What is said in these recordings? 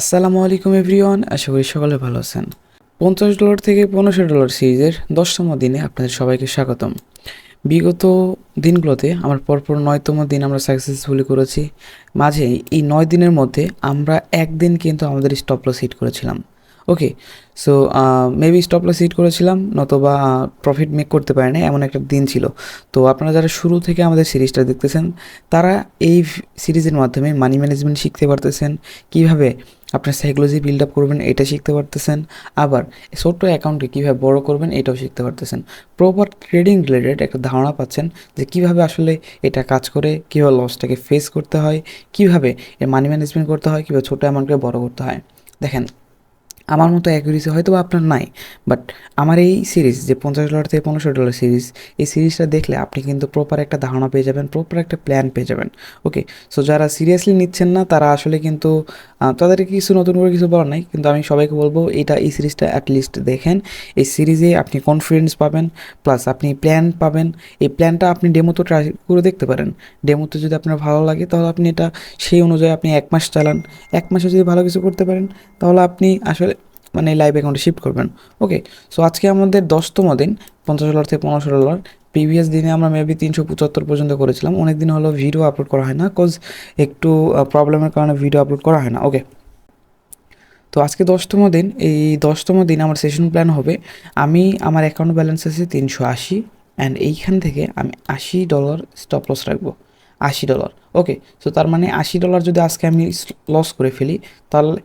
আসসালামু আলাইকুম এভরিওয়ান, আশা করি সকলে ভালো আছেন। পঞ্চাশ ডলার থেকে পনেরোশো ডলার সিরিজের দশতম দিনে আপনাদের সবাইকে স্বাগতম। বিগত দিনগুলোতে আমার পরপর নয়তম দিন আমরা সাকসেসফুলি করেছি। মাঝে এই নয় দিনের মধ্যে আমরা একদিন কিন্তু আমাদের স্টপ লস হিট করেছিলাম। Okay so maybe stop loss hit করেছিলাম, নতবা প্রফিট মেক করতে পারে না এমন একটা দিন ছিল। তো আপনারা যারা শুরু থেকে আমাদের সিরিজটা দেখতেছেন, তারা এই সিরিজের মাধ্যমে মানি ম্যানেজমেন্ট শিখতে পারতেছেন। কীভাবে আপনার সাইকোলজি বিল্ড আপ করবেন এটা শিখতে পারতেছেন। আবার ছোট্ট অ্যাকাউন্টকে কীভাবে বড় করবেন, এটাও শিখতে পারতেছেন। প্রপার ট্রেডিং রিলেটেড একটা ধারণা পাচ্ছেন যে কীভাবে আসলে এটা কাজ করে, কীভাবে লসটাকে ফেস করতে হয়, কীভাবে এর মানি ম্যানেজমেন্ট করতে হয়, কীভাবে ছোটো অ্যামাউন্টকে বড় করতে হয়। দেখেন আমার মতো অ্যাকুরেসি হয়তো আপনার নাই বাট আমার এই সিরিজ যে পঞ্চাশ ডলার থেকে পনেরোশো ডলার সিরিজ এই সিরিজটা দেখলে আপনি কিন্তু প্রপার একটা ধারণা পেয়ে যাবেন প্রপার একটা প্ল্যান পেয়ে যাবেন ওকে সো যারা সিরিয়াসলি নিচ্ছেন না, তারা আসলে কিন্তু তাদেরকে কিছু নতুন করে কিছু বলার নাই, কিন্তু আমি সবাইকে বলব, এটা এই সিরিজটা অ্যাটলিস্ট দেখেন। এই সিরিজে আপনি কনফিডেন্স পাবেন প্লাস আপনি প্ল্যান পাবেন, এই প্ল্যানটা আপনি ডেমোতে ট্রাই করে দেখতে পারেন। ডেমোতে যদি আপনার ভালো লাগে, তাহলে আপনি এটা সেই অনুযায়ী আপনি এক মাস চালান। এক মাসে যদি ভালো কিছু করতে পারেন, তাহলে আপনি আসলে মানে লাইভ অ্যাকাউন্টে শিফট করবেন। ওকে সো আজকে আমাদের দশতম দিন, পঞ্চাশ ডলার থেকে পনেরোশো ডলার প্রিভিয়াস দিনে আমরা মেবি তিনশো পঁচাত্তর পর্যন্ত করেছিলাম, অনেক দিন হলো ভিডিও আপলোড করা হয় না কজ একটু প্রবলেমের কারণে ভিডিও আপলোড করা হয় না। ওকে তো আজকে দশতম দিন, এই দশতম দিন আমার সেশন প্ল্যান হবে, আমি আমার অ্যাকাউন্ট ব্যালেন্স আছে তিনশো আশি অ্যান্ড এইখান থেকে আমি আশি ডলার স্টপ লস রাখব। আশি ডলার ওকে সো তার মানে আশি ডলার যদি আজকে আমি লস করে ফেলি, তাহলে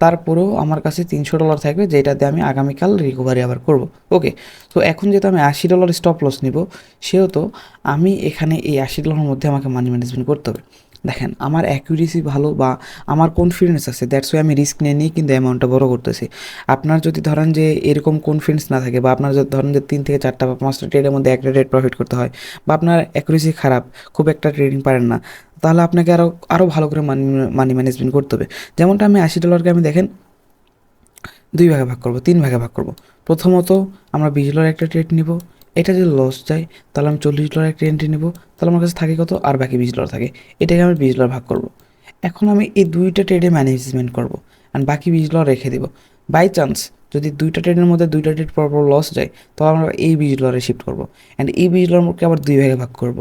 তারপরেও আমার কাছে তিনশো ডলার থাকবে যেটা দিয়ে আমি আগামীকাল রিকভারি আবার করব। ওকে তো এখন যেহেতু আমি আশি ডলার স্টপ লস নিব, সেহেতু আমি এখানে এই আশি ডলারের মধ্যে আমাকে মানি ম্যানেজমেন্ট করতে হবে। দেখেন, আমার অ্যাকুরেসি ভালো বা আমার কনফিডেন্স আছে দ্যাটস ওয়াই আমি রিস্ক নিয়ে নিই কিন্তু অ্যামাউন্টটা বড় করতেছি। আপনার যদি ধরেন যে এরকম কনফিডেন্স না থাকে বা আপনার যদি ধরেন যে তিন থেকে চারটা বা পাঁচটা ট্রেডের মধ্যে একটা ট্রেড প্রফিট করতে হয় বা আপনার অ্যাকুরেসি খারাপ, খুব একটা ট্রেডিং পারেন না, তাহলে আপনাকে আরও আরও ভালো করে মানি মানি ম্যানেজমেন্ট করতে হবে। যেমনটা আমি আশি ডলারকে আমি দেখেন, দুই ভাগে ভাগ করব, তিন ভাগে ভাগ করব। প্রথমত আমরা বিশ ডলার একটা ট্রেড নিব এটা যদি লস যায়, তাহলে আমি চল্লিশ ডলার একটা এন্ট্রি নেব, তাহলে আমার কাছে থাকে কত? আর বাকি বিশ ডলার থাকে। এটাকে আমি বিশ ডলার ভাগ করব। এখন আমি এই দুইটা ট্রেডে ম্যানেজমেন্ট করব আর বাকি বিশ ডলার রেখে দেবো। বাই চান্স যদি দুইটা ট্রেডের মধ্যে দুইটা ট্রেড পরপর লস যায়, তাহলে আমরা এই বিশ ডলারে শিফট করব। অ্যান্ড এই বিশ ডলারকে আবার দুই ভাগে ভাগ করব।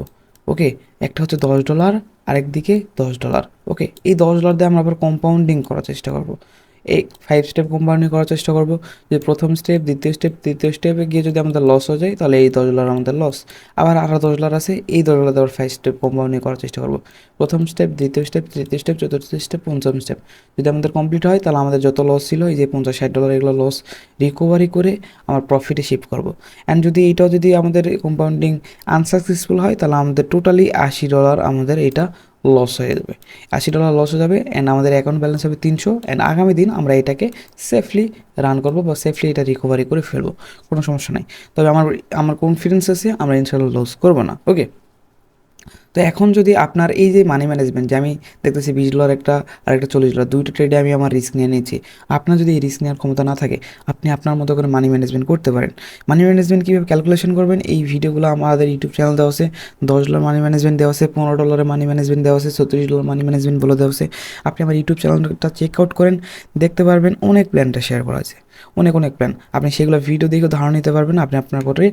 ওকে একটা হচ্ছে দশ ডলার আরেকদিকে দশ ডলার ওকে এই দশ ডলার দিয়ে আমরা আবার কম্পাউন্ডিং করার চেষ্টা করব। এই ফাইভ স্টেপ কম্পাউন্ডিং করার চেষ্টা করব। যে প্রথম স্টেপ দ্বিতীয় স্টেপ তৃতীয় স্টেপে গিয়ে যদি আমাদের লস হয়ে যায়, তাহলে এই দশ ডলার আমাদের লস আবার আরও দশ ডলার আছে, এই দশ ডলার আবার ফাইভ স্টেপ কম্পাউন্ডিং করার চেষ্টা করব। প্রথম স্টেপ দ্বিতীয় স্টেপ তৃতীয় স্টেপ চতুর্থ স্টেপ পঞ্চম স্টেপ যদি আমাদের কমপ্লিট হয়, তাহলে আমাদের যত লস ছিল, এই যে পঞ্চাশ ষাট ডলার এগুলো লস রিকভারি করে আমার প্রফিটে শিফট করব। অ্যান্ড যদি এইটাও যদি আমাদের কম্পাউন্ডিং আনসাকসেসফুল হয়, তাহলে আমাদের টোটালি আশি ডলার আমাদের এটা লস হয়ে যাবে। আশি ডলার লস হয়ে যাবে অ্যান্ড আমাদের অ্যাকাউন্ট ব্যালেন্স হবে তিনশো অ্যান্ড আগামী দিন আমরা এটাকে সেফলি রান করব বা সেফলি এটা রিকভারি করে ফেলব, কোনো সমস্যা নাই। তবে আমার আমার কনফিডেন্স আছে, আমরা ইনশাল্লাহ লস করব না। ওকে তো এখন যদি আপনার এই যে মানি ম্যানেজমেন্ট যে আমি দেখতেছি বিশ ডলার একটা আর একটা চল্লিশ ডলার দুইটা ট্রেডে আমি আমার রিস্ক নিয়ে নিয়েছি। আপনার যদি এই রিস্ক নেওয়ার ক্ষমতা না থাকে, আপনি আপনার মতো করে মানি ম্যানেজমেন্ট করতে পারেন। মানি ম্যানেজমেন্ট কীভাবে ক্যালকুলেশন করবেন? এই ভিডিওগুলো আমাদের ইউটিউব চ্যানেল দেওয়া আছে। দশ ডলার মানি ম্যানেজমেন্ট দেওয়া আছে, পনেরো ডলারের মানি ম্যানেজমেন্ট দেওয়া আছে, ছত্রিশ ডলার মানি ম্যানেজমেন্ট বলে দেওয়া আছে। আপনি আমার ইউটিউব চ্যানেলটা চেক আউট করেন, দেখতে পারবেন, অনেক প্ল্যানটা শেয়ার করা আছে। অনেক অনেক প্ল্যান আপনি সেগুলো ভিডিও দেখে ধারণা নিতে পারবেন, আপনি আপনার করে,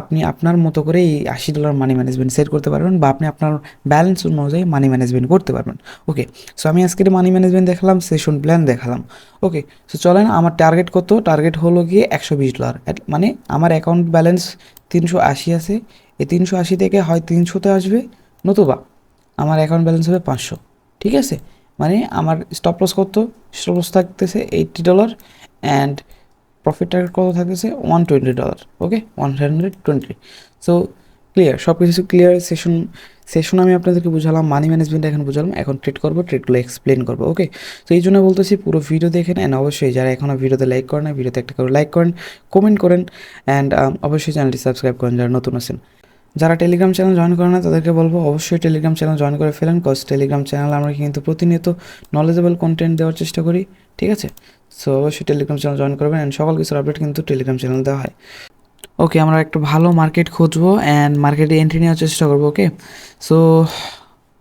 আপনি আপনার মতো করে এই আশি ডলার মানি ম্যানেজমেন্ট সেট করতে পারবেন বা আপনি আপনার ব্যালেন্স অনুযায়ী মানি ম্যানেজমেন্ট করতে পারবেন। ওকে সো আমি আজকের মানি ম্যানেজমেন্ট দেখালাম সেশন প্ল্যান দেখালাম। ওকে সো চলেন, আমার টার্গেট কত? টার্গেট হলো গিয়ে একশো বিশ ডলার মানে আমার অ্যাকাউন্ট ব্যালেন্স তিনশো আশি আছে। এই তিনশো আশি থেকে হয় তিনশোতে আসবে, নতুবা আমার অ্যাকাউন্ট ব্যালেন্স হবে পাঁচশো। ঠিক আছে? মানে আমার স্টপ লস কত? স্টপ লস থাকতেছে eighty dollar and profit target কত থাকতেছে? One twenty dollar okay one hundred twenty so clear সব কিছু ক্লিয়ার সেশন সেশন আমি আপনাদেরকে বুঝালাম মানি ম্যানেজমেন্ট এখন বুঝালাম, এখন ট্রেড করব ট্রেডগুলো এক্সপ্লেন করব ওকে তো এই জন্য বলতেছি পুরো ভিডিও দেখেন অ্যান্ড অবশ্যই যারা এখনও ভিডিওতে লাইক করেন না ভিডিওতে একটা করে লাইক করেন কমেন্ট করেন অ্যান্ড অবশ্যই চ্যানেলটি সাবস্ক্রাইব করেন, যারা নতুন আছেন। যারা টেলিগ্রাম চ্যানেল জয়েন করে না, তাদেরকে বলব অবশ্যই টেলিগ্রাম চ্যানেল জয়েন করে ফেলেন কজ টেলিগ্রাম চ্যানেল আমরা কিন্তু প্রতিনিয়ত নলেজেবল কন্টেন্ট দেওয়ার চেষ্টা করি, ঠিক আছে? সো অবশ্যই টেলিগ্রাম চ্যানেল জয়েন করবেন অ্যান্ড সকল কিছুর আপডেট কিন্তু টেলিগ্রাম চ্যানেল দেওয়া হয়। ওকে আমরা একটা ভালো মার্কেট খুঁজবো অ্যান্ড মার্কেটে এন্ট্রি নেওয়ার চেষ্টা করব ওকে সো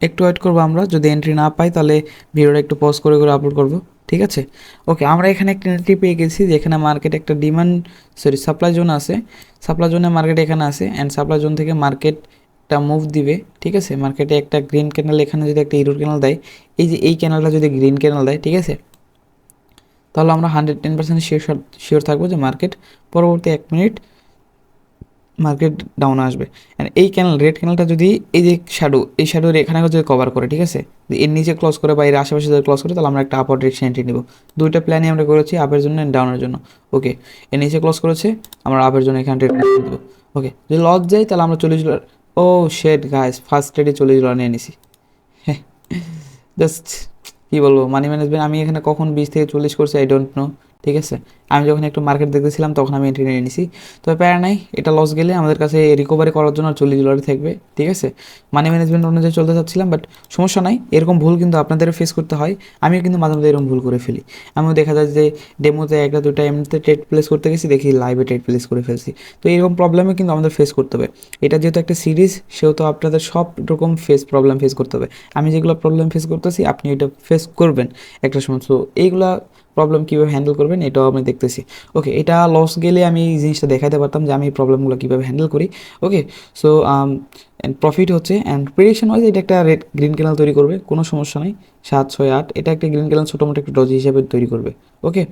একটু ওয়েট করব আমরা, যদি এন্ট্রি না পাই তাহলে ভিডিওটা একটু পজ করে করে আপলোড করব। ঠিক আছে? ওকে আমরা এখানে একটা এন্ট্রি পেয়ে গেছি যেখানে মার্কেটে একটা ডিমান্ড সরি সাপ্লাই জোন আছে। সাপ্লাই জোনে মার্কেট এখানে আছে অ্যান্ড সাপ্লাই জোন থেকে মার্কেটটা মুভ দিবে, ঠিক আছে? মার্কেটে একটা গ্রিন ক্যানেল এখানে যদি একটা ইরোর ক্যানেল দেয়, এই যে এই ক্যানেলটা যদি গ্রিন ক্যানেল দেয়, ঠিক আছে? তাহলে আমরা hundred ten percent sure sure থাকব যে মার্কেট পরবর্তী এক মিনিট মার্কেট ডাউন আসবে। অ্যান্ড এই ক্যানেল রেড ক্যানেলটা যদি এই যে শ্যাডো এই শ্যাডোর এখানে যদি কভার করে, ঠিক আছে? এর নিচে ক্লোজ করে বা এর আশেপাশে যদি ক্লোজ করে, তাহলে আমরা একটা আপার ডিরেকশন এন্ট্রি নিব। দুইটা প্ল্যানই আমরা করেছি আপের জন্য অ্যান্ড ডাউনের জন্য। ওকে এর নিচে ক্লোজ করেছে, আমরা আপের জন্য এখানে ট্রেড দেবো ওকে যদি লস যাই, তাহলে আমরা চল্লিশ ডলার ও শেড গাইস ফার্স্ট ট্রেডে চল্লিশ ডলার নিয়ে নিছি। হ্যাঁ জাস্ট কী বলব মানি ম্যানেজমেন্ট আমি এখানে কখন বিশ থেকে চল্লিশ করছি আই ডোন্ট নো ঠিক আছে? আমি যখন একটু মার্কেট দেখতেছিলাম, তখন আমি এন্ট্রি নিয়ে নিছি। তবে প্যারা নাই, এটা লস গেলে আমাদের কাছে রিকভারি করার জন্য চল্লিশ ডলার থাকবে, ঠিক আছে? মানি ম্যানেজমেন্ট অনুযায়ী চলতে চাচ্ছিলাম বাট সমস্যা নাই। এরকম ভুল কিন্তু আপনাদেরও ফেস করতে হয়। আমিও কিন্তু মাঝে মাঝে এরকম ভুল করে ফেলি। আমিও দেখা যায় যে ডেমোতে একটা দুটা এমনিতে ট্রেড প্লেস করতে গেছি, দেখি লাইভে ট্রেড প্লেস করে ফেলছি। তো এরকম প্রবলেমে কিন্তু আমাদের ফেস করতে হবে। এটা যেহেতু একটা সিরিজ সেহেতু আপনাদের সব রকম ফেস প্রবলেম ফেস করতে হবে। আমি যেগুলো প্রবলেম ফেস করতেছি, আপনি এটা ফেস করবেন একটা সময়। সো এইগুলা প্রবলেম কীভাবে হ্যান্ডেল করবেন, এটাও আমি দেখতেছি। ওকে এটা লস গেলে আমি এই জিনিসটা দেখাতে পারতাম যে আমি প্রবলেমগুলো কীভাবে হ্যান্ডেল করি। ওকে সো অ্যান্ড প্রফিট হচ্ছে অ্যান্ড প্রেডিকশন ওয়াইজ এটা একটা রেড গ্রিন ক্যানেল তৈরি করবে, কোনো সমস্যা নেই। সাত, ছয়, আট, এটা একটা গ্রিন ক্যানেল ছোটো মোটো একটা ডজি হিসাবে তৈরি করবে। Okay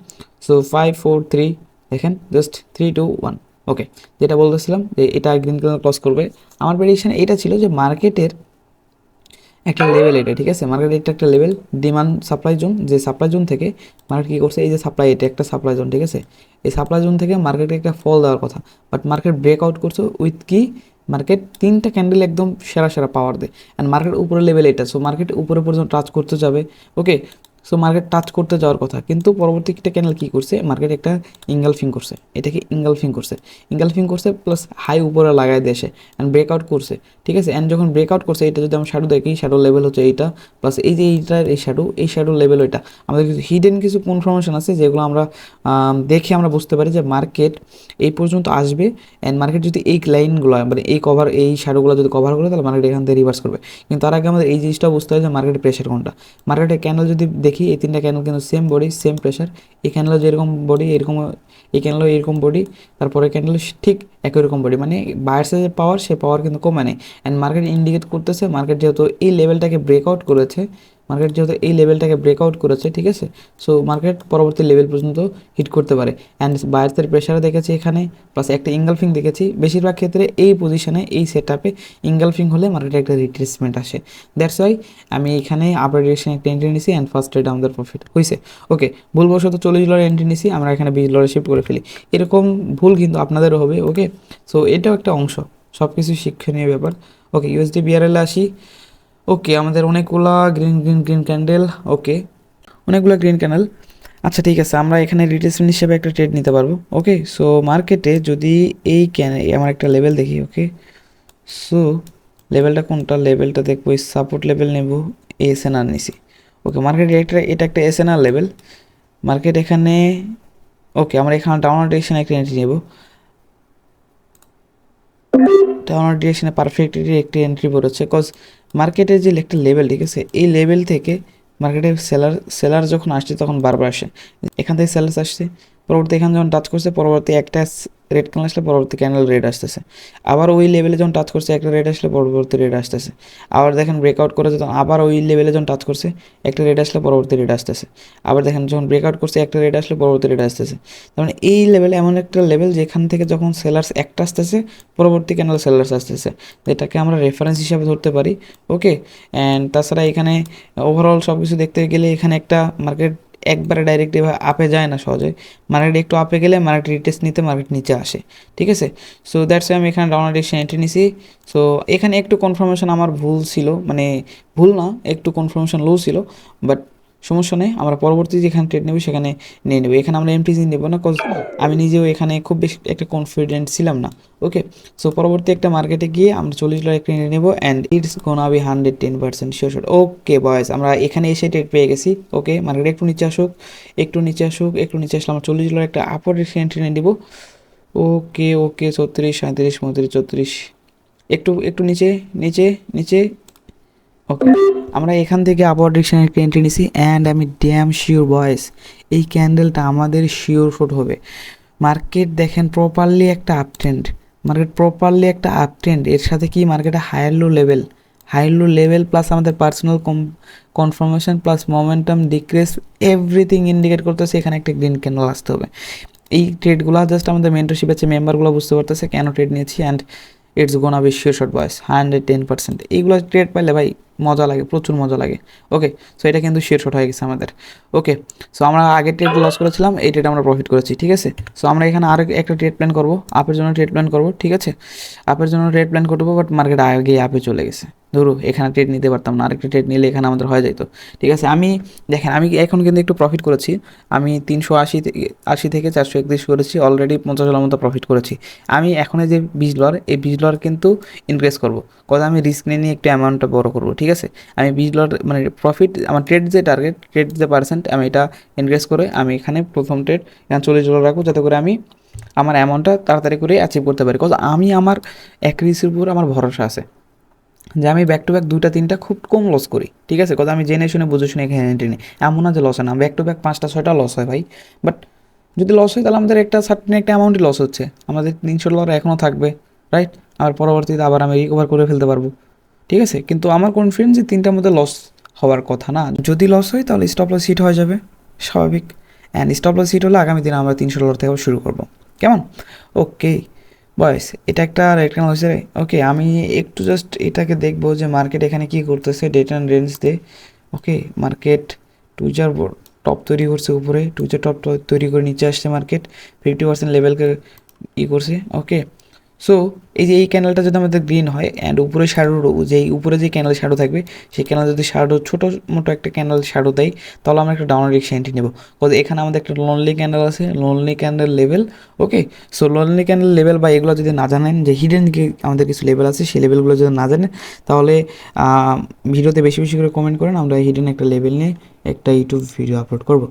so five four three দেখেন just three two one okay যেটা বলতেছিলাম যে এটা গ্রিন ক্যানেল ক্রস করবে। আমার প্রেডিকশন এটা ছিল যে মার্কেটের একটা লেভেল এটা, ঠিক আছে? মার্কেট এটা একটা লেভেল ডিমান্ড সাপ্লাই জোন যে সাপ্লাই জোন থেকে মার্কেট কী করছে? এই যে সাপ্লাই এটা একটা সাপ্লাই জোন ঠিক আছে? এই সাপ্লাই জোন থেকে মার্কেটে একটা ফল দেওয়ার কথা। বাট মার্কেট ব্রেক আউট করছে উইথ কি? মার্কেট তিনটা ক্যান্ডেল একদম সেরা সেরা পাওয়ার দেয়। অ্যান্ড মার্কেট উপরে লেভেল এটা। সো মার্কেট উপরে পর্যন্ত টাচ করতে যাবে। ওকে সো মার্কেট টাচ করতে যাওয়ার কথা। কিন্তু পরবর্তী একটা ক্যানেল কী করছে? মার্কেট একটা ইঙ্গালফিং করছে। এটাকে ইঙ্গালফিং করছে। ইঙ্গালফিং করছে প্লাস হাই উপরে লাগাই দেশে অ্যান্ড ব্রেকআউট করছে। ঠিক আছে? অ্যান্ড যখন ব্রেকআউট করছে, এটা যদি আমরা শ্যাডো দেখি শ্যাডো লেভেল হচ্ছে এইটা প্লাস এই যে এইটার এই শ্যাডো এই শ্যাডো লেভেল ওইটা। আমাদের কিছু হিডেন কিছু ইনফরমেশন আছে যেগুলো আমরা দেখে আমরা বুঝতে পারি যে মার্কেট এই পর্যন্ত আসবে অ্যান্ড মার্কেট যদি এই লাইনগুলো মানে এই কভার এই শ্যাডোগুলো যদি কভার করে, তাহলে মার্কেট এখান থেকে রিভার্স করবে। কিন্তু তার আগে আমাদের এই জিনিসটা বুঝতে হবে যে মার্কেটের প্রেশার কোনটা। মার্কেটের ক্যানেল যদি দেখি, এই তিনটা ক্যানেল কিন্তু সেম বডি সেম প্রেশার এই ক্যানেলও যেরকম বডি এরকম, এই ক্যানেলও এরকম বডি তারপরে ক্যান্ডেল ঠিক একই রকম বডি মানে বায়ার্সের যে পাওয়ার সে পাওয়ার কিন্তু কমে নেই অ্যান্ড মার্কেট ইন্ডিকেট করতেছে মার্কেট যেহেতু এই লেভেলটাকে ব্রেকআউট করেছে মার্কেট যেহেতু এই লেভেলটাকে ব্রেকআউট করেছে, ঠিক আছে? সো মার্কেট পরবর্তী লেভেল পর্যন্ত হিট করতে পারে। অ্যান্ড বায়ার্সের প্রেশার দেখেছি এখানে প্লাস একটা ইঙ্গালফিং দেখেছি। বেশিরভাগ ক্ষেত্রে এই পজিশনে এই সেট আপে ইঙ্গালফিং হলে মার্কেটে একটা রিট্রেসমেন্ট আসে। দ্যাটস ওয়াই আমি এখানে আপার ডিরেকশন একটা এন্ট্রি নিছি অ্যান্ড ফার্স্ট ট্রেড আমাদের প্রফিট হয়েছে ওকে ভুলবশত চল্লিশ ডলার এন্ট্রি নিছি, আমরা এখানে বিশ ডলার শিফট করে ফেলি। এরকম ভুল কিন্তু আপনাদেরও হবে ওকে সো এটাও একটা অংশ সব কিছু শিক্ষণীয় ব্যাপার। ওকে ইউএসডি বিআরএল আসি। ওকে আমাদের অনেকগুলা green green green candle okay অনেকগুলো গ্রিন ক্যান্ডেল আচ্ছা ঠিক আছে, আমরা এখানে রিটেসমেন্ট হিসেবে একটা ট্রেড নিতে পারব ওকে সো মার্কেটে যদি এই ক্যান আমার একটা লেভেল দেখি ওকে সো লেভেলটা কোনটা? লেভেলটা দেখব সাপোর্ট লেভেল নেব এস এন আর নিছি ওকে মার্কেটে একটা, এটা একটা S N R level market এখানে ওকে আমরা এখানে ডাউন ডিরেকশনে একটা এন্ট্রি নেব। ডাউন ডিরেকশনে পারফেক্টলি একটি এন্ট্রি পড়েছে কজ মার্কেটের যে একটা লেভেল ঠিক আছে এই লেভেল থেকে মার্কেটে সেলার সেলার যখন আসছে তখন বারবার আসে। এখান থেকে সেলার্স আসছে পরবর্তী এখানে যখন টাচ করছে, পরবর্তী একটা রেড ক্যান্ডেল আসলে পরবর্তী ক্যান্ডেল রেড আসতেছে। আবার ওই লেভেলে যখন টাচ করছে, একটা রেড আসলে পরবর্তী রেড আসতেছে। আবার দেখেন ব্রেকআউট করেছে, তখন আবার ওই লেভেলে যখন টাচ করছে, একটা রেড আসলে পরবর্তী রেড আসতেছে। আবার দেখেন যখন ব্রেকআউট করছে, একটা রেড আসলে পরবর্তী রেড আসতেছে। তার মানে এই লেভেলে এমন একটা লেভেল যেখান থেকে যখন সেলার্স একটা আসতেছে, পরবর্তী ক্যান্ডেল সেলার্স আসতেছে। যেটাকে আমরা রেফারেন্স হিসাবে ধরতে পারি ওকে অ্যান্ড তাছাড়া এখানে ওভারঅল সব কিছু দেখতে গেলে এখানে একটা মার্কেট একবারে ডাইরেক্ট এভাবে আপে যায় না সহজে। মার্কেট একটু আপে গেলে মার্কেট রিটেস্ট নিতে মার্কেট নিচে আসে, ঠিক আছে? সো দ্যাটস আমি এখানে ডাউনলোড ডিরেকশন এন্ট্রি নিছি। সো এখানে একটু কনফার্মেশন আমার ভুল ছিল মানে ভুল না, একটু কনফার্মেশন লো ছিল বাট সমস্যা নেই, আমরা পরবর্তী যেখানে ট্রেড নেব সেখানে নিয়ে নেব। এখানে আমরা এমটিসি নেব না কজ আমি নিজেও এখানে খুব বেশি একটা কনফিডেন্ট ছিলাম না ওকে সো পরবর্তী একটা মার্কেটে গিয়ে আমরা চল্লিশ ডলার নিয়ে নেব and it's gonna be hundred ten percent sure okay boys আমরা এখানে এসে ট্রেড পেয়ে গেছি ওকে মার্কেট একটু নিচে আসুক, একটু নিচে আসুক, একটু নিচে আসলে আমরা চল্লিশ ডলার একটা আপওয়ার্ড এন্ট্রি নিয়ে নেব। ওকে ওকে ছত্রিশ সাঁত্রিশ পঁয়ত্রিশ চৌত্রিশ একটু একটু নিচে নিচে নিচে ওকে আমরা এখান থেকে আবার ডিকশনারি এন্ট্রি নিছি অ্যান্ড আমি ড্যাম শিওর বয়েস এই ক্যান্ডেলটা আমাদের শিওর ফুট হবে। মার্কেট দেখেন প্রপারলি একটা আপ ট্রেন্ড মার্কেট প্রপারলি একটা আপ ট্রেন্ড এর সাথে কি মার্কেটে higher low level higher low level plus আমাদের personal confirmation plus momentum decrease everything indicate করতেছে এখানে একটা গ্রিন ক্যান্ডেল আসতে হবে। এই ট্রেডগুলো জাস্ট আমাদের মেন্টরশিপ আছে মেম্বারগুলো বুঝতে পারতেছে কেন ট্রেড নিয়েছি and it's gonna be sure short boys hundred ten percent এইগুলো ট্রেড পাইলে ভাই মজা লাগে, প্রচুর মজা লাগে। ওকে সো এটা কিন্তু শিওর শট হয়ে গেছে আমাদের। ওকে সো আমরা আগের ট্রেড লস করেছিলাম, এই ট্রেড আমরা প্রফিট করেছি, ঠিক আছে? সো আমরা এখানে আরও একটা ট্রেড প্ল্যান করব আপের জন্য ট্রেড প্ল্যান করব, ঠিক আছে? আপের জন্য ট্রেড প্ল্যান করব বাট মার্কেট আগে আপে চলে গেছে। ধরো, এখানে ট্রেড নিতে পারতাম না, আরেকটা ট্রেড নিলে এখানে আমাদের হয়ে যেত ঠিক আছে? আমি, দেখেন, আমি এখন কিন্তু একটু প্রফিট করেছি। আমি তিনশো আশি আশি থেকে চারশো একত্রিশ করেছি অলরেডি পঞ্চাশ ডলার মতো প্রফিট করেছি। আমি এখন যে বিশ এই বিশ কিন্তু ইনক্রিজ করব। কথা আমি রিস্ক নিয়ে নিয়ে একটু অ্যামাউন্টটা বড় করব, ঠিক আছে? আমি বিশ ডলার মানে প্রফিট আমার ট্রেড যে টার্গেট ট্রেড যে পার্সেন্ট আমি এটা ইনক্রিজ করে আমি এখানে প্রথম ট্রেড এখানে চল্লিশ ডলার রাখব যাতে করে আমি আমার অ্যামাউন্টটা তাড়াতাড়ি করে অ্যাচিভ করতে পারি। কজ আমি আমার অ্যাক্রিসির উপর আমার ভরসা আছে যে আমি ব্যাক টু ব্যাক দুইটা, তিনটা খুব কম লস করি। ঠিক আছে? কথা আমি জেনে শুনে, বুঝে শুনে এখানে নিই। এমন না যে লস হয় না। ব্যাক টু ব্যাক পাঁচটা, ছয়টা লস হয় ভাই। বাট যদি লস হয় তাহলে আমাদের একটা সার্টেন একটা অ্যামাউন্টই লস হচ্ছে। আমাদের তিনশো ডলার এখনও থাকবে রাইট আর পরবর্তীতে আবার আমি রিকভার করে ফেলতে পারব। ঠিক আছে? কিন্তু আমার কনফিডেন্স যে তিনটার মধ্যে লস হওয়ার কথা না, যদি লস হয় তাহলে স্টপ লস হিট হয়ে যাবে, স্বাভাবিক। অ্যান্ড স্টপ লস হিট হলে আগামী দিনে আমরা তিনশো ডলার থেকে শুরু করব। কেমন? ওকে বয়স এটা একটা রেড ক্যান্ডেল হয়েছে ওকে আমি একটু জাস্ট এটাকে দেখব যে মার্কেট এখানে কি করতেছে ডেট অ্যান্ড রেঞ্জ দিয়ে। ওকে মার্কেট টুজার টপ তৈরি করছে উপরে টুজার টপ তৈরি করে নিচে আসছে মার্কেট ফিফটি পার্সেন্ট লেভেলকে ই করছে। ওকে সো এই যে এই ক্যানেলটা যদি আমাদের গ্রিন হয় অ্যান্ড উপরে শ্যাডো যে উপরে যে ক্যানেল শ্যাডো থাকবে, সেই ক্যানেল যদি শ্যাডো ছোটো মোটো একটা ক্যানেল শ্যাডো দেয়, তাহলে আমরা একটা ডাউন রিক্সা এন্ট্রি নেব। কজ এখানে আমাদের একটা লোনলি ক্যান্ডেল আছে lonely candle level okay so lonely candle level বা এগুলো যদি না জানেন, যে হিডেন আমাদের কিছু লেভেল আছে, সেই লেভেলগুলো যদি না জানেন, তাহলে ভিডিওতে বেশি বেশি করে কমেন্ট করেন, আমরা হিডেন একটা লেভেল নিয়ে একটা ইউটিউব ভিডিও আপলোড করব।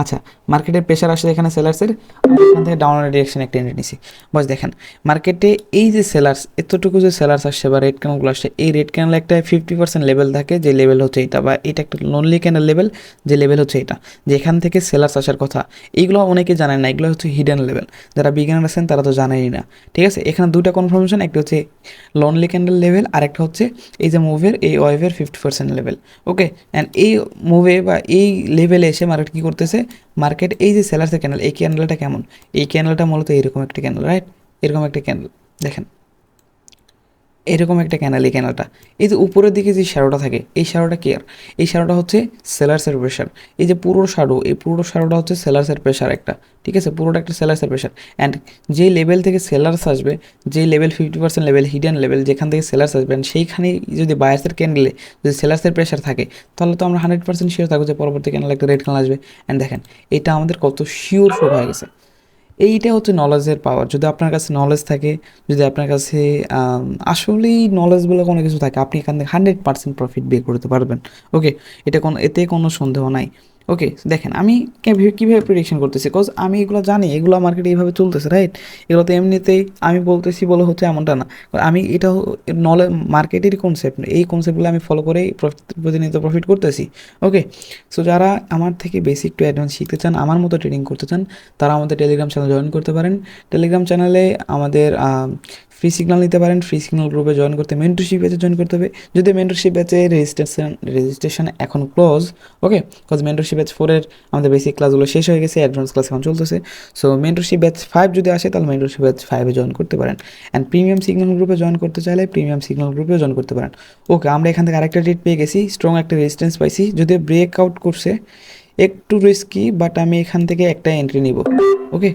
আচ্ছা মার্কেটের প্রেশার আসে এখানে সেলার্সের এখান থেকে ডাউনের ডিরেকশন একটা এনে নিছি। বস দেখেন মার্কেটে এই যে সেলার্স এতটুকু যে সেলার্স আসছে বা রেড ক্যানেলগুলো আসছে, এই রেড ক্যানেল একটা ফিফটি পার্সেন্ট লেভেল থাকে, যে লেভেল হচ্ছে এটা, বা এটা একটা লোনলি ক্যানেল লেভেল যে লেভেল হচ্ছে এটা। যে এখান থেকে সেলার্স আসার কথা, এইগুলো অনেকে জানেন না, এগুলো হচ্ছে হিডেন লেভেল যারা বিজ্ঞানার আছেন, তারা তো জানেনই না। ঠিক আছে, এখানে দুটা কনফার্মেশন একটা হচ্ছে লোনলি ক্যান্ডেল লেভেল আর একটা হচ্ছে এই যে মুভের এই ওয়েভের fifty percent level okay and এই মুভে বা এই লেভেলে এসে মার্কেট কী করতেছে? মার্কেট, এই যে সেলার্সের ক্যান্ডেল এই ক্যান্ডেলটা কেমন? এই ক্যান্ডেলটা মূলত এরকম একটা ক্যান্ডেল রাইট এরকম একটা ক্যান্ডেল দেখেন এরকম একটা ক্যানেল এই ক্যানেলটা। এই যে উপরের দিকে যে শ্যাডোটা থাকে, এই শ্যাডোটা কেয়ার এই শ্যাডোটা হচ্ছে সেলার্সের প্রেশার এই যে পুরো শ্যাডো এই পুরো শ্যাডোটা হচ্ছে সেলার্সের প্রেশার একটা। ঠিক আছে? পুরোটা একটা সেলার্সের প্রেশার অ্যান্ড যে লেভেল থেকে সেলার্স আসবে যে level fifty percent level hidden level যেখান থেকে সেলার্স আসবেন, সেইখানে যদি বায়াসের ক্যান্ডেলে যদি সেলার্সের প্রেশার থাকে, তাহলে তো আমরা হান্ড্রেড পার্সেন্ট শিওর থাকব যে পরবর্তী ক্যান্ডেল একটা রেড ক্যান্ডেল আসবে। অ্যান্ড দেখেন, এটা আমাদের কত শিওর শো হয়ে গেছে। এইটা হচ্ছে নলেজের পাওয়ার যদি আপনার কাছে নলেজ থাকে, যদি আপনার কাছে আসলেই নলেজ বলে কোনো কিছু থাকে, আপনি এখান থেকে হান্ড্রেড পার্সেন্ট প্রফিট বের করতে পারবেন। ওকে এটা কোনো, এতে কোনো সন্দেহ নাই। ওকে দেখেন, আমি কীভাবে প্রেডিকশন করতেছি? বিকজ আমি এগুলো জানি, এগুলো মার্কেটে এইভাবে চলতেছে রাইট এগুলো তো এমনিতেই আমি বলতেছি বলে হচ্ছে এমনটা না। আমি এটা নলেজ মার্কেটের কনসেপ্ট এই কনসেপ্টগুলো আমি ফলো করেই প্রতিনিয়ত প্রফিট করতেছি। ওকে সো যারা আমার থেকে বেসিক টু অ্যাডভান্স শিখতে চান, আমার মতো ট্রেডিং করতে চান, তারা আমাদের টেলিগ্রাম চ্যানেল জয়েন করতে পারেন। টেলিগ্রাম চ্যানেলে আমাদের ফ্রি সিগনাল নিতে পারেন ফ্রি সিগনাল গ্রুপে জয়েন করতে মেন্টরশিপ ব্যাচে জয়েন করতে হবে। যদি মেন্টরশিপ ব্যাচে রেজিস্ট্রেশন রেজিস্ট্রেশন এখন close okay because mentorship batch ফোরের আমাদের বেসিক ক্লাসগুলো শেষ হয়ে গেছে অ্যাডভান্স ক্লাস এখন চলতেছে। সো মেন্টরশিপ ব্যাচ ফাইভ যদি আসে, তাহলে মেন্টরশিপ ব্যাচ ফাইভে জয়েন করতে পারেন। অ্যান্ড প্রিমিয়াম সিগনাল গ্রুপে জয়েন করতে চাইলে প্রিমিয়াম সিগনাল গ্রুপেও জয়েন করতে পারেন। ওকে আমরা এখান থেকে আরেকটা ডেট পেয়ে গেছি স্ট্রং একটা রেজিস্ট্যান্স পাইছি। যদি ব্রেক আউট করছে, একটু রিস্কি বাট আমি এখান থেকে একটা এন্ট্রি নিব। ওকে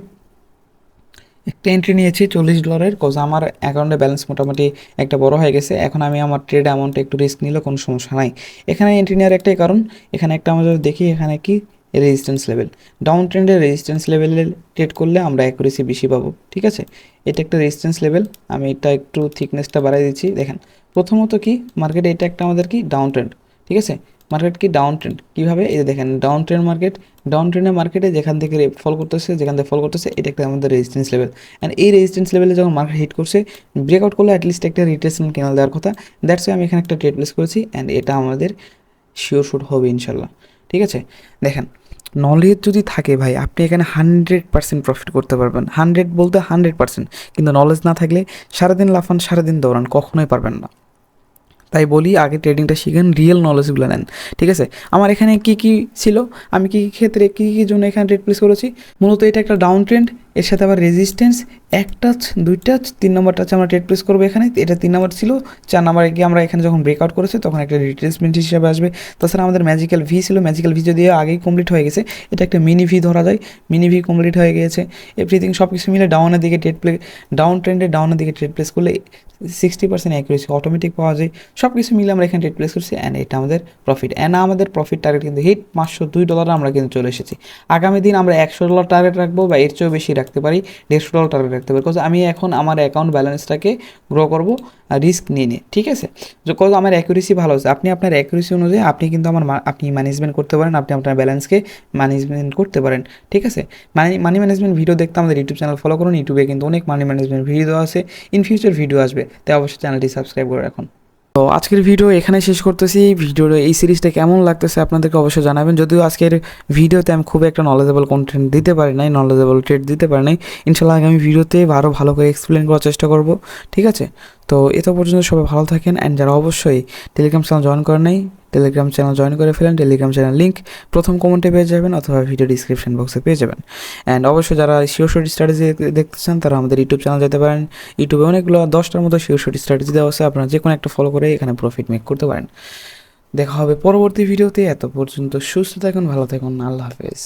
একটা এন্ট্রি নিয়েছি চল্লিশ ডলারের কজ আমার অ্যাকাউন্টে ব্যালেন্স মোটামুটি একটা বড় হয়ে গেছে। এখন আমি আমার ট্রেড অ্যামাউন্টে একটু রিস্ক নিলে কোনো সমস্যা নাই। এখানে এন্ট্রি নেওয়ার একটাই কারণ, এখানে একটা আমরা দেখি এখানে কি? রেজিস্ট্যান্স লেভেল ডাউন ট্রেন্ডের রেজিস্ট্যান্স লেভেলে ট্রেড করলে আমরা অ্যাকুরেসি বেশি পাবো, ঠিক আছে? এটা একটা রেজিস্ট্যান্স লেভেল আমি এটা একটু থিকনেসটা বাড়াই দিচ্ছি। দেখেন, প্রথমত কি? মার্কেটে এটা একটা আমাদের কি? ডাউন ট্রেন্ড ঠিক আছে? মার্কেট কি ডাউন ট্রেন্ড কীভাবে? এই দেখেন ডাউন ট্রেন্ড মার্কেট ডাউন ট্রেন্ডের মার্কেটে যেখান থেকে ফল করতেছে, যেখান থেকে ফল করতেছে, এটা একটা আমাদের রেজিস্ট্যান্স লেভেল অ্যান্ড এই রেজিস্ট্যান্স লেভেলে যখন মার্কেট হিট করছে ব্রেকআউট করলে অ্যাটলিস্ট একটা রিট্রেসমেন্ট কেনাল দেওয়ার কথা। দ্যাটস আমি এখানে একটা ট্রেড প্লেস করেছি অ্যান্ড এটা আমাদের শিওর শুট হবে ইনশাল্লাহ। ঠিক আছে? দেখেন নলেজ যদি থাকে ভাই, আপনি এখানে হান্ড্রেড পার্সেন্ট প্রফিট করতে পারবেন। হান্ড্রেড বলতে হান্ড্রেড পার্সেন্ট কিন্তু নলেজ না থাকলে সারাদিন লাফান, সারাদিন দৌড়ান, কখনোই পারবেন না। তাই বলি আগে ট্রেডিংটা শিখেন রিয়েল নলেজগুলো নেন। ঠিক আছে? আমার এখানে কি কি ছিল? আমি কী কি ক্ষেত্রে, কী কী জন্য এখানে ট্রেড প্লেস করেছি? মূলত এটা একটা ডাউন ট্রেন্ড এর সাথে আবার রেজিস্ট্যান্স এক টাচ দুই টাচ তিন নম্বর টাচ আমরা ট্রেড প্লেস করব এখানে। এটা তিন নম্বর ছিল, চার নম্বরে গিয়ে আমরা এখানে যখন ব্রেকআউট করেছি, তখন একটা রিট্রেসমেন্ট হিসেবে আসবে। তাছাড়া আমাদের ম্যাজিক্যাল ভি ছিল ম্যাজিক্যাল ভি যদিও আগেই কমপ্লিট হয়ে গেছে, এটা একটা মিনি ভি ধরা যায়। মিনি ভি কমপ্লিট হয়ে গিয়েছে। এভরিথিং সব কিছু মিলে ডাউনের দিকে ট্রেড প্লে ডাউন ট্রেন্ডে ডাউনের দিকে ট্রেড প্লেস করলে সিক্সটি পার্সেন্ট অ্যাকুরেসি অটোমেটিক পাওয়া যায়। সব কিছু মিলে আমরা এখানে ট্রেড প্লেস করছি অ্যান্ড এটা আমাদের প্রফিট অ্যান্ড আমাদের প্রফিট টার্গেট কিন্তু হিট পাঁচশো দুই ডলার আমরা কিন্তু চলে এসেছি। আগামী দিন আমরা একশো ডলার টার্গেট রাখব, বা এর চেয়েও বেশি রাখতে পারি দেড়শো ডলার টার্গেট রাখতে পারি। বিকজ আমি এখন আমার অ্যাকাউন্ট ব্যালেন্সটাকে গ্রো করব রিস্ক নিয়ে নিয়ে, ঠিক আছে? বিকজ আমার অ্যাকুরেসি ভালো আছে। আপনি আপনার অ্যাকুরেসি অনুযায়ী আপনি কিন্তু আমার আপনি ম্যানেজমেন্ট করতে পারেন, আপনি আপনার ব্যালেন্সকে ম্যানেজমেন্ট করতে পারেন, ঠিক আছে? মানি মানি ম্যানেজমেন্ট ভিডিও দেখতে আমাদের ইউটিউব চ্যানেল ফলো করুন। ইউটিউবে কিন্তু অনেক মানি ম্যানেজমেন্ট ভিডিও আছে। ইন ফিউচার ভিডিও আসবে। তাই অবশ্যই চ্যানেলটি সাবস্ক্রাইব করে রাখুন। তো আজকের ভিডিও এখানে শেষ করতেছি। ভিডিওর এই সিরিজটা কেমন লাগতেছে আপনাদেরকে অবশ্যই জানাবেন। যদিও আজকের ভিডিওতে আমি খুব একটা নলেজেবল কন্টেন্ট দিতে পারি নাই নলেজেবল ট্রেড দিতে পারি নাই। ইনশাল্লাহ আগামী ভিডিওতে আরও ভালো করে এক্সপ্লেন করার চেষ্টা করব, ঠিক আছে? তো এত পর্যন্ত সবাই ভালো থাকেন। অ্যান্ড যারা অবশ্যই টেলিগ্রাম চ্যানেল জয়েন করেন নাই টেলিগ্রাম চ্যানেল জয়েন করে ফেলেন টেলিগ্রাম চ্যানেল লিঙ্ক প্রথম কমেন্টে পেয়ে যাবেন অথবা ভিডিও ডিসক্রিপশন বক্সে পেয়ে যাবেন। অ্যান্ড অবশ্যই যারা শিওর শর্ট স্ট্র্যাটেজি দেখতে চান, তারা আমাদের ইউটিউব চ্যানেল যেতে পারেন। ইউটিউবে অনেকগুলো দশটার মতো শিওর শর্ট স্ট্র্যাটেজি দেওয়া আছে, আপনারা যে কোনো একটা ফলো করে এখানে প্রফিট মেক করতে পারেন। দেখা হবে পরবর্তী ভিডিওতে এত পর্যন্ত সুস্থ থাকুন, ভালো থাকুন, আল্লাহ হাফেজ।